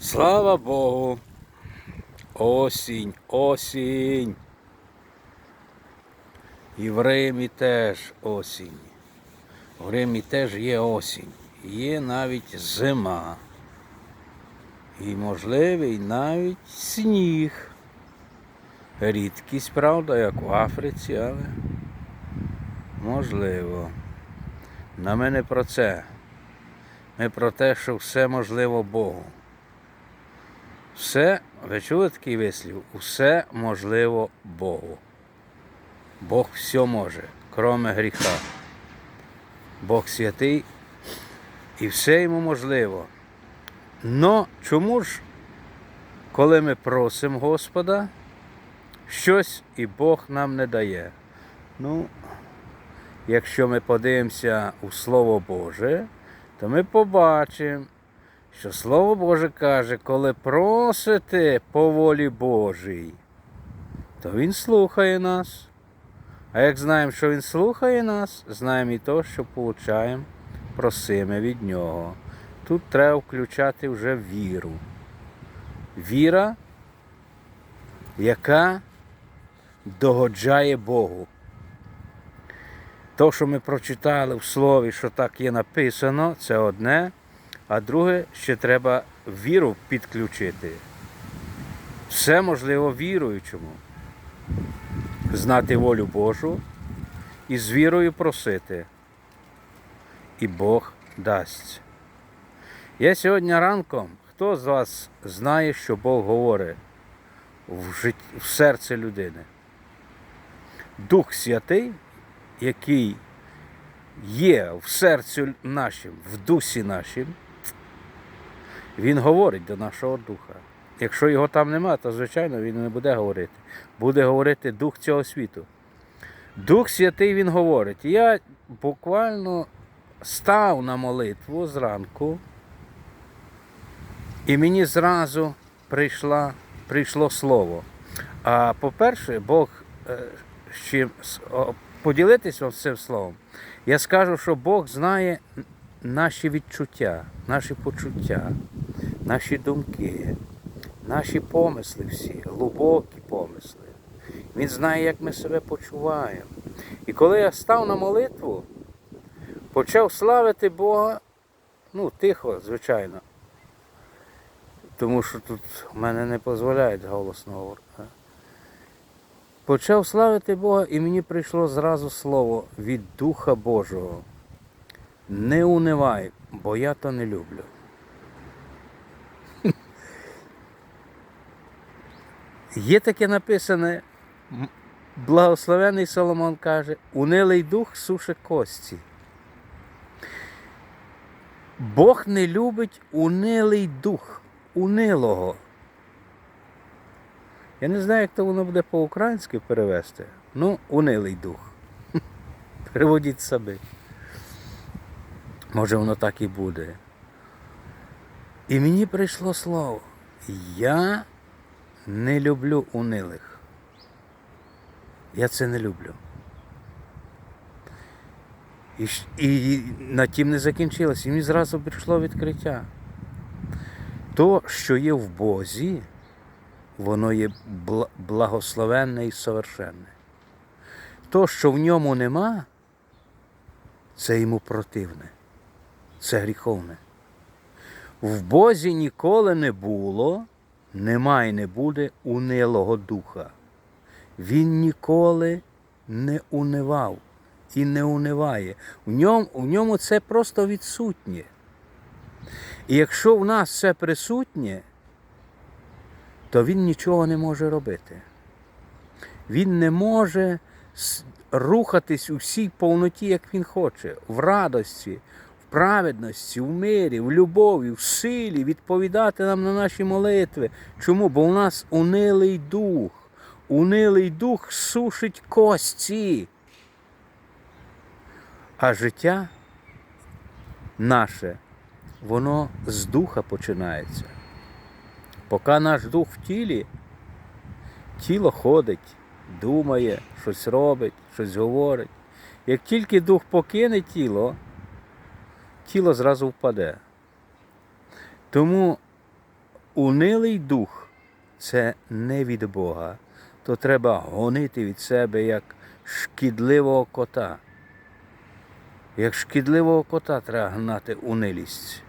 Слава Богу. Осінь, осінь. І в Римі теж осінь. В Римі теж є осінь. Є навіть зима. І можливий навіть сніг. Рідкість, правда, як в Африці, але можливо. На мене про це. Ми про те, що все можливо Богу. Все, ви чули такий вислів? Усе можливо Богу. Бог все може, кроме гріха. Бог святий і все йому можливо. Но чому ж, коли ми просимо Господа, щось і Бог нам не дає? Ну, якщо ми подивимося у Слово Боже, то ми побачимо, що Слово Боже каже, коли просите по волі Божій, то Він слухає нас. А як знаємо, що Він слухає нас, знаємо і то, що получаємо просиме від Нього. Тут треба включати вже віру. Віра, яка догоджає Богу. То, що ми прочитали в слові, що так є написано, це одне, а друге, ще треба віру підключити. Все можливо віруючому. Знати волю Божу і з вірою просити. І Бог дасть. Я сьогодні ранком, хто з вас знає, що Бог говорить в, серце людини? Дух Святий, який є в серці нашим, в дусі нашим, він говорить до нашого духа. Якщо його там нема, то звичайно він не буде говорити. Буде говорити дух цього світу. Дух Святий він говорить. Я буквально став на молитву зранку, і мені зразу прийшла, прийшло слово. А по-перше, Бог е, з чим вам цим словом, я скажу, що Бог знає наші відчуття, наші почуття, наші думки, наші помисли всі, глибокі помисли. Він знає, як ми себе почуваємо. І коли я став на молитву, почав славити Бога, ну, тихо, звичайно. Тому що тут в мене не дозволяють голосно говорити. Почав славити Бога, і мені прийшло зразу слово від Духа Божого. Не унивай, бо я то не люблю. Є таке написане, благословений Соломон каже, унилий дух суше кості. Бог не любить унилий дух, унилого. Я не знаю, як то воно буде по-українськи перевести. Ну, унилий дух. Переводіть собі. Може, воно так і буде. І мені прийшло слово. Я не люблю унилих. Я це не люблю. І, і на тім не закінчилось. І мені зразу прийшло відкриття. То, що є в Бозі, воно є благословенне і совершенне. То, що в ньому нема, це йому противне, це гріховне. В Бозі ніколи не було, нема і не буде унилого духа. Він ніколи не унивав і не униває. В ньому, в ньому це просто відсутнє. І якщо в нас це присутнє, то він нічого не може робити. Він не може рухатись у всій повноті, як він хоче, в радості, праведності, в мирі, в любові, в силі, відповідати нам на наші молитви. Чому? Бо у нас унилий дух. Унилий дух сушить кості. А життя наше, воно з духа починається. Поки наш дух в тілі, тіло ходить, думає, щось робить, щось говорить. Як тільки дух покине тіло, тіло зразу впаде. Тому унилий дух це не від Бога, то треба гонити від себе як шкідливого кота. Як шкідливого кота треба гнати унилість.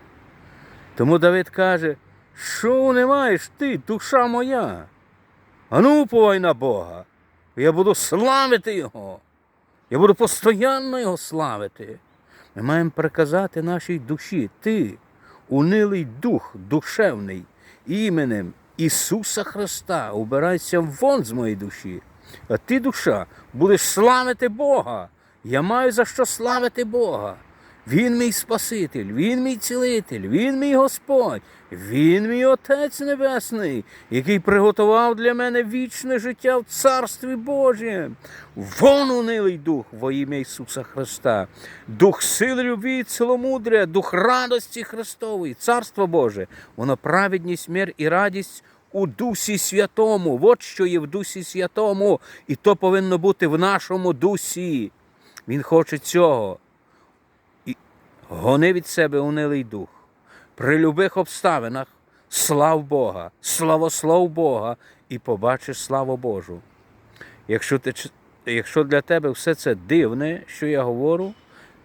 Тому Давид каже, що не маєш ти, душа моя? Ану, уповай на Бога. Я буду славити Його. Я буду постійно Його славити. Ми маємо приказати нашій душі, ти, унилий дух, душевний, іменем Ісуса Христа, убирайся вон з моєї душі. А ти, душа, будеш славити Бога. Я маю за що славити Бога. Він мій Спаситель, Він мій цілитель, Він мій Господь, Він мій Отець Небесний, який приготував для мене вічне життя в Царстві Божім. Вон унилий дух во ім'я Ісуса Христа, дух сили любві, і ціломудря, дух радості Христової, Царство Боже, воно праведність, мир і радість у Дусі Святому. От що є в Дусі Святому, і то повинно бути в нашому дусі. Він хоче цього. Гони від себе унилий дух. При любих обставинах слав Бога, славослов Бога і побачиш славу Божу. Якщо, ти, якщо для тебе все це дивне, що я говорю,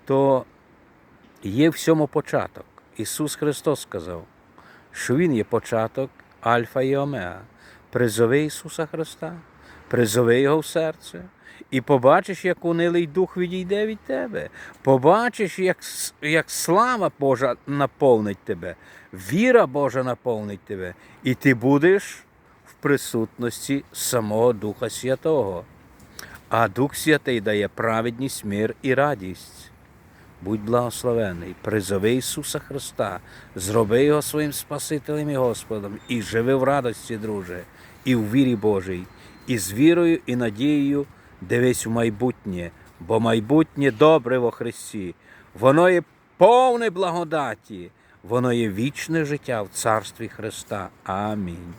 то є всьому початок. Ісус Христос сказав, що Він є початок Альфа і Омега. Призови Ісуса Христа, призови Його в серце, і побачиш, як унилий дух відійде від тебе. Побачиш, як, як слава Божа наповнить тебе, віра Божа наповнить тебе, і ти будеш в присутності самого Духа Святого. А Дух Святий дає праведність, мир і радість. Будь благословений, призови Ісуса Христа, зроби Його своїм Спасителем і Господом, і живи в радості, друже, і в вірі Божій, і з вірою і надією дивись в майбутнє, бо майбутнє добре во Христі. Воно є повне благодаті, воно є вічне життя в Царстві Христа. Амінь.